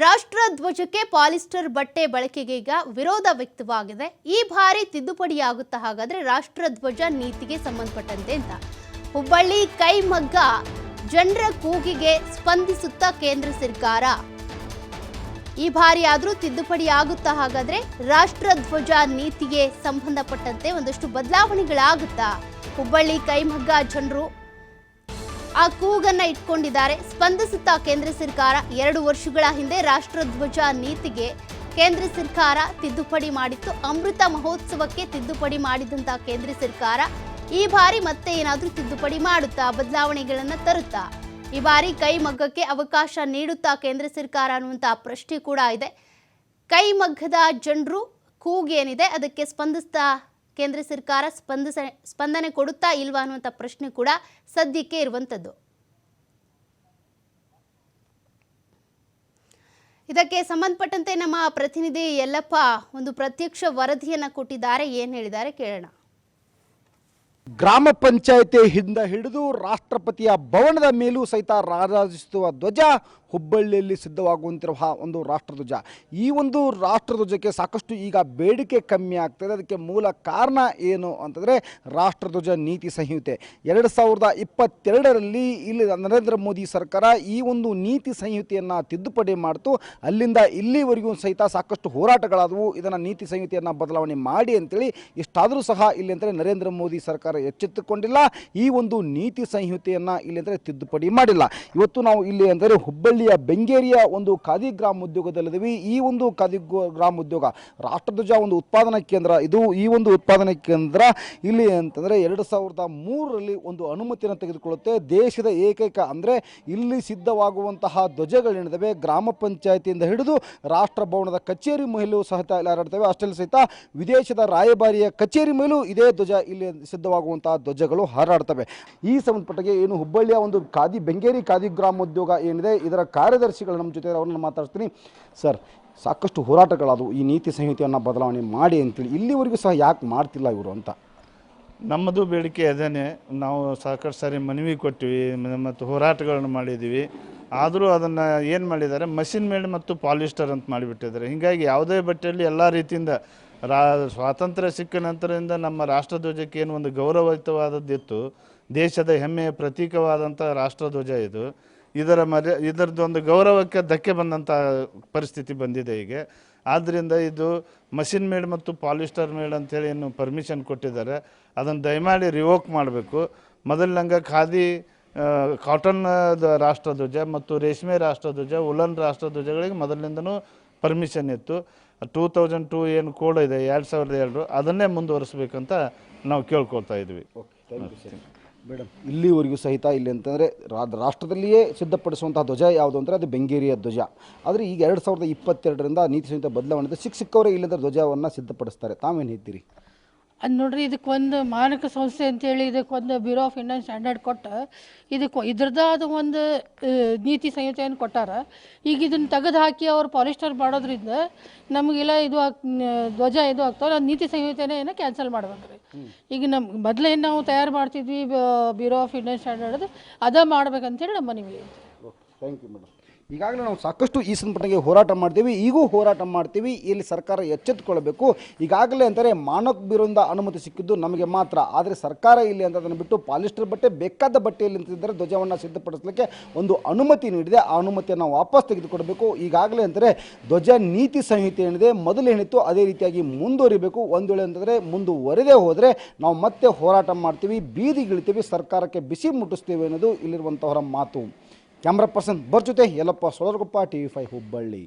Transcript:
ರಾಷ್ಟ್ರ ಧ್ವಜಕ್ಕೆ ಪಾಲಿಸ್ಟರ್ ಬಟ್ಟೆ ಬಳಕೆಗೆ ಈಗ ವಿರೋಧ ವ್ಯಕ್ತವಾಗಿದೆ. ಈ ಬಾರಿ ತಿದ್ದುಪಡಿಯಾಗುತ್ತಾ ಹಾಗಾದ್ರೆ ರಾಷ್ಟ್ರ ಧ್ವಜ ನೀತಿಗೆ ಸಂಬಂಧಪಟ್ಟಂತೆ ಅಂತ. ಹುಬ್ಬಳ್ಳಿ ಕೈಮಗ್ಗ ಜನರ ಕೂಗಿಗೆ ಸ್ಪಂದಿಸುತ್ತಾ ಕೇಂದ್ರ ಸರ್ಕಾರ. ಈ ಬಾರಿ ಆದರೂ ತಿದ್ದುಪಡಿ ಆಗುತ್ತಾ ಹಾಗಾದ್ರೆ ರಾಷ್ಟ್ರ ಧ್ವಜ ನೀತಿಗೆ ಸಂಬಂಧಪಟ್ಟಂತೆ ಒಂದಷ್ಟು ಬದಲಾವಣೆಗಳಾಗುತ್ತಾ. ಹುಬ್ಬಳ್ಳಿ ಕೈಮಗ್ಗ ಜನರು ಆ ಕೂಗನ್ನ ಇಟ್ಕೊಂಡಿದ್ದಾರೆ. ಸ್ಪಂದಿಸುತ್ತಾ ಕೇಂದ್ರ ಸರ್ಕಾರ ಎರಡು ವರ್ಷಗಳ ಹಿಂದೆ ರಾಷ್ಟ್ರಧ್ವಜ ನೀತಿಗೆ ಕೇಂದ್ರ ಸರ್ಕಾರ ತಿದ್ದುಪಡಿ ಮಾಡಿತ್ತು. ಅಮೃತ ಮಹೋತ್ಸವಕ್ಕೆ ತಿದ್ದುಪಡಿ ಮಾಡಿದಂತ ಕೇಂದ್ರ ಸರ್ಕಾರ ಈ ಬಾರಿ ಮತ್ತೆ ಏನಾದರೂ ತಿದ್ದುಪಡಿ ಮಾಡುತ್ತಾ? ಬದಲಾವಣೆಗಳನ್ನ ತರುತ್ತಾ? ಈ ಬಾರಿ ಕೈಮಗ್ಗಕ್ಕೆ ಅವಕಾಶ ನೀಡುತ್ತಾ ಕೇಂದ್ರ ಸರ್ಕಾರ ಅನ್ನುವಂಥ ಪ್ರಶ್ನೆ ಕೂಡ ಇದೆ. ಕೈಮಗ್ಗದ ಜನರು ಕೂಗೇನಿದೆ. ಅದಕ್ಕೆ ಸ್ಪಂದಿಸ್ತಾ ಕೇಂದ್ರ ಸರ್ಕಾರ ಸ್ಪಂದಿಸ, ಸ್ಪಂದನೆ ಕೊಡುತ್ತಾ ಇಲ್ವಾ ಅನ್ನುವಂಥ ಪ್ರಶ್ನೆ ಕೂಡ ಸದ್ಯಕ್ಕೆ ಇರುವಂಥದ್ದು. ಇದಕ್ಕೆ ಸಂಬಂಧಪಟ್ಟಂತೆ ನಮ್ಮ ಪ್ರತಿನಿಧಿ ಯಲ್ಲಪ್ಪ ಒಂದು ಪ್ರತ್ಯಕ್ಷ ವರದಿಯನ್ನು ಕೊಟ್ಟಿದ್ದಾರೆ. ಏನು ಹೇಳಿದ್ದಾರೆ ಕೇಳೋಣ. ಗ್ರಾಮ ಪಂಚಾಯತಿ ಹಿಂದ ಹಿಡಿದು ರಾಷ್ಟ್ರಪತಿಯ ಭವನದ ಮೇಲೂ ಸಹಿತ ರಾರಾಜಿಸುವ ಧ್ವಜ ಹುಬ್ಬಳ್ಳಿಯಲ್ಲಿ ಸಿದ್ಧವಾಗುವಂತಿರುವ ಒಂದು ರಾಷ್ಟ್ರಧ್ವಜ ಈ ಒಂದು ರಾಷ್ಟ್ರಧ್ವಜಕ್ಕೆ ಸಾಕಷ್ಟು ಈಗ ಬೇಡಿಕೆ ಕಮ್ಮಿ ಆಗ್ತದೆ. ಅದಕ್ಕೆ ಮೂಲ ಕಾರಣ ಏನು ಅಂತಂದರೆ ರಾಷ್ಟ್ರಧ್ವಜ ನೀತಿ ಸಂಹಿತೆ. ಎರಡು ಸಾವಿರದ ಇಪ್ಪತ್ತೆರಡರಲ್ಲಿ ಇಲ್ಲಿ ನರೇಂದ್ರ ಮೋದಿ ಸರ್ಕಾರ ಈ ಒಂದು ನೀತಿ ಸಂಹಿತೆಯನ್ನು ತಿದ್ದುಪಡಿ ಮಾಡ್ತು. ಅಲ್ಲಿಂದ ಇಲ್ಲಿವರೆಗೂ ಸಹಿತ ಸಾಕಷ್ಟು ಹೋರಾಟಗಳಾದವು. ಇದನ್ನು ನೀತಿ ಸಂಹಿತೆಯನ್ನು ಬದಲಾವಣೆ ಮಾಡಿ ಅಂತೇಳಿ ಇಷ್ಟಾದರೂ ಸಹ ಇಲ್ಲಿ ಅಂದರೆ ನರೇಂದ್ರ ಮೋದಿ ಸರ್ಕಾರ ಎಚ್ಚೆತ್ತುಕೊಂಡಿಲ್ಲ, ಈ ಒಂದು ನೀತಿ ಸಂಹಿತೆಯನ್ನು ಇಲ್ಲಿ ಅಂದರೆ ತಿದ್ದುಪಡಿ ಮಾಡಿಲ್ಲ. ಇವತ್ತು ನಾವು ಇಲ್ಲಿ ಅಂದರೆ ಹುಬ್ಬಳ್ಳಿಯ ಬೆಂಗೇರಿಯ ಒಂದು ಖಾದಿ ಗ್ರಾಮ ಉದ್ಯೋಗದಲ್ಲಿದ್ದೀವಿ ಈ ಒಂದು ಖಾದಿ ಗ್ರಾಮ ಉದ್ಯೋಗ ರಾಷ್ಟ್ರಧ್ವಜ ಒಂದು ಉತ್ಪಾದನಾ ಕೇಂದ್ರ. ಇದು ಈ ಒಂದು ಉತ್ಪಾದನಾ ಕೇಂದ್ರ ಇಲ್ಲಿ ಅಂತಂದರೆ ಎರಡು ಸಾವಿರದ ಮೂರರಲ್ಲಿ ಒಂದು ಅನುಮತಿಯನ್ನು ತೆಗೆದುಕೊಳ್ಳುತ್ತೆ. ದೇಶದ ಏಕೈಕ ಅಂದರೆ ಇಲ್ಲಿ ಸಿದ್ಧವಾಗುವಂತಹ ಧ್ವಜಗಳೇನಿದ್ದಾವೆ ಗ್ರಾಮ ಪಂಚಾಯತಿಯಿಂದ ಹಿಡಿದು ರಾಷ್ಟ್ರ ಭವನದ ಕಚೇರಿ ಮೇಲೂ ಸಹಿತ ಇಲ್ಲಿ ಹರಡ್ತವೆ. ಅಷ್ಟೇ ಸಹಿತ ವಿದೇಶದ ರಾಯಭಾರಿಯ ಕಚೇರಿ ಮೇಲೂ ಇದೇ ಧ್ವಜ ಇಲ್ಲಿ ಸಿದ್ಧವಾಗುವಂತಹ ಧ್ವಜಗಳು ಹಾರಾಡ್ತವೆ. ಈ ಸಂಬಂಧಪಟ್ಟಾಗೆ ಏನು ಹುಬ್ಬಳ್ಳಿಯ ಒಂದು ಖಾದಿ ಬೆಂಗೇರಿ ಖಾದಿ ಗ್ರಾಮೋದ್ಯೋಗ ಏನಿದೆ, ಇದರ ಕಾರ್ಯದರ್ಶಿಗಳು ನಮ್ಮ ಜೊತೆ ಅವ್ರನ್ನ ಮಾತಾಡ್ತೀನಿ. ಸರ್, ಸಾಕಷ್ಟು ಹೋರಾಟಗಳಾದವು. ಈ ನೀತಿ ಸಂಹಿತೆಯನ್ನು ಬದಲಾವಣೆ ಮಾಡಿ ಅಂತೇಳಿ ಇಲ್ಲಿವರೆಗೂ ಸಹ ಯಾಕೆ ಮಾಡ್ತಿಲ್ಲ ಇವರು ಅಂತ? ನಮ್ಮದು ಬೇಡಿಕೆ ಅದೇನೆ. ನಾವು ಸಾಕಷ್ಟು ಸಾರಿ ಮನವಿ ಕೊಟ್ಟಿವಿ, ಮತ್ತು ಹೋರಾಟಗಳನ್ನು ಮಾಡಿದ್ದೀವಿ ಆದರೂ ಅದನ್ನು ಏನು ಮಾಡಿದ್ದಾರೆ? ಮಷಿನ್ ಮೇಡ್ ಮತ್ತು ಪಾಲಿಸ್ಟರ್ ಅಂತ ಮಾಡಿಬಿಟ್ಟಿದ್ದಾರೆ. ಹೀಗಾಗಿ ಯಾವುದೇ ಬಟ್ಟೆಯಲ್ಲಿ ಎಲ್ಲ ರೀತಿಯಿಂದ ರಾ ಸ್ವಾತಂತ್ರ್ಯ ಸಿಕ್ಕ ನಂತರದಿಂದ ನಮ್ಮ ರಾಷ್ಟ್ರಧ್ವಜಕ್ಕೆ ಏನು ಒಂದು ಗೌರವಯುತವಾದದ್ದಿತ್ತು, ದೇಶದ ಹೆಮ್ಮೆಯ ಪ್ರತೀಕವಾದಂಥ ರಾಷ್ಟ್ರಧ್ವಜ ಇದು. ಇದರ ಮರ್ಯ ಇದರದ್ದೊಂದು ಗೌರವಕ್ಕೆ ಧಕ್ಕೆ ಬಂದಂಥ ಪರಿಸ್ಥಿತಿ ಬಂದಿದೆ ಈಗ ಆದ್ದರಿಂದ ಇದು ಮಷಿನ್ ಮೇಡ್ ಮತ್ತು ಪಾಲಿಸ್ಟರ್ ಮೇಡ್ ಅಂತೇಳಿ ಏನು ಪರ್ಮಿಷನ್ ಕೊಟ್ಟಿದ್ದಾರೆ. ಅದನ್ನು ದಯಮಾಡಿ ರಿವೋಕ್ ಮಾಡಬೇಕು. ಮೊದಲಿನಂಗೆ ಖಾದಿ ಕಾಟನ್ ರಾಷ್ಟ್ರಧ್ವಜ ಮತ್ತು ರೇಷ್ಮೆ ರಾಷ್ಟ್ರಧ್ವಜ ಉಲನ್ ರಾಷ್ಟ್ರಧ್ವಜಗಳಿಗೆ ಮೊದಲಿನಿಂದನೂ ಪರ್ಮಿಷನ್ ಇತ್ತು. ಟೂ ತೌಸಂಡ್ ಟೂ ಏನು ಕೋಡ್ ಇದೆ, ಎರಡು ಸಾವಿರದ ಎರಡು, ಅದನ್ನೇ ಮುಂದುವರಿಸಬೇಕಂತ ನಾವು ಕೇಳ್ಕೊಳ್ತಾ ಇದ್ವಿ. ಮೇಡಮ್ ಇಲ್ಲಿವರೆಗೂ ಸಹಿತ ಇಲ್ಲಿ ಅಂತಂದರೆ ರಾಷ್ಟ್ರದಲ್ಲಿಯೇ ಸಿದ್ಧಪಡಿಸುವಂಥ ಧ್ವಜ ಯಾವುದು ಅಂದರೆ ಅದು ಬೆಂಗೇರಿಯ ಧ್ವಜ. ಆದರೆ ಈಗ ಎರಡು ಸಾವಿರದ ಇಪ್ಪತ್ತೆರಡರಿಂದ ನೀತಿ ಸಂಹಿತೆ ಬದಲಾವಣೆ. ಸಿಕ್ಕ ಸಿಕ್ಕವರೇ ಇಲ್ಲಿಂದ ಧ್ವಜವನ್ನು ಸಿದ್ಧಪಡಿಸ್ತಾರೆ. ತಾವೇನು ಹೇಳ್ತೀರಿ? ಅದು ನೋಡ್ರಿ ಇದಕ್ಕೊಂದು ಮಾನಕ ಸಂಸ್ಥೆ ಅಂತೇಳಿ ಇದಕ್ಕೊಂದು ಬ್ಯೂರೋ ಆಫ್ ಇಂಡಿಯನ್ ಸ್ಟ್ಯಾಂಡರ್ಡ್ ಕೊಟ್ಟು ಇದಕ್ಕೆ ಇದ್ರದ್ದಾದ ಒಂದು ನೀತಿ ಸಂಹಿತೆಯನ್ನು ಕೊಟ್ಟಾರ. ಈಗ ಇದನ್ನು ತೆಗೆದು ಹಾಕಿ ಅವ್ರು ಪಾಲಿಸ್ಟರ್ ಮಾಡೋದ್ರಿಂದ ನಮಗೆಲ್ಲ ಇದು ಆಗ್ ಧ್ವಜ ಇದು ಆಗ್ತಾವೆ ಅದು ನೀತಿ ಸಂಹಿತೆನೇ ಏನೋ ಕ್ಯಾನ್ಸಲ್ ಮಾಡ್ಬೇಕು ರೀ ಈಗ ನಮ್ಮ ಮೊದಲೇನು ನಾವು ತಯಾರು ಮಾಡ್ತಿದ್ವಿ ಬ್ಯೂರೋ ಆಫ್ ಇಂಡಿಯನ್ ಸ್ಟ್ಯಾಂಡರ್ಡ್ ಅದ ಮಾಡ್ಬೇಕಂತೇಳಿ ನಮ್ಮ ಮನವಿ ಥ್ಯಾಂಕ್ ಯು ಮೇಡಮ್. ಈಗಾಗಲೇ ನಾವು ಸಾಕಷ್ಟು ಈ ಸಂದರ್ಭಕ್ಕೆ ಹೋರಾಟ ಮಾಡ್ತೀವಿ, ಈಗೂ ಹೋರಾಟ ಮಾಡ್ತೀವಿ, ಇಲ್ಲಿ ಸರ್ಕಾರ ಎಚ್ಚೆತ್ತುಕೊಳ್ಬೇಕು ಈಗಾಗಲೇ ಅಂದರೆ ಮಾನಕ್ ಬ್ಯೂರೋಯಿಂದ ಅನುಮತಿ ಸಿಕ್ಕಿದ್ದು ನಮಗೆ ಮಾತ್ರ. ಆದರೆ ಸರ್ಕಾರ ಇಲ್ಲಿ ಅಂತ ಅದನ್ನು ಬಿಟ್ಟು ಪಾಲಿಸ್ಟರ್ ಬಟ್ಟೆ, ಬೇಕಾದ ಬಟ್ಟೆಯಲ್ಲಿ ನಿಂತಿದ್ದರೆ, ಧ್ವಜವನ್ನು ಸಿದ್ಧಪಡಿಸಲಿಕ್ಕೆ ಒಂದು ಅನುಮತಿ ನೀಡಿದೆ. ಆ ಅನುಮತಿಯನ್ನು ವಾಪಸ್ ತೆಗೆದುಕೊಡಬೇಕು. ಈಗಾಗಲೇ ಅಂದರೆ ಧ್ವಜ ನೀತಿ ಸಂಹಿತೆ ಏನಿದೆ, ಮೊದಲು ಏನಿತ್ತು ಅದೇ ರೀತಿಯಾಗಿ ಮುಂದುವರಿಬೇಕು. ಒಂದು ವೇಳೆ ಅಂತಂದರೆ ಮುಂದುವರೆದೇ ಹೋದರೆ ನಾವು ಮತ್ತೆ ಹೋರಾಟ ಮಾಡ್ತೀವಿ ಬೀದಿಗಿಳಿತೀವಿ ಸರ್ಕಾರಕ್ಕೆ ಬಿಸಿ ಮುಟ್ಟಿಸ್ತೀವಿ ಅನ್ನೋದು ಇಲ್ಲಿರುವಂಥವರ ಮಾತು. ಕ್ಯಾಮ್ರಾ ಪರ್ಸನ್ ಬರ್ ಜೊತೆ Yallappa Sodaragoppa T V five Hubballi.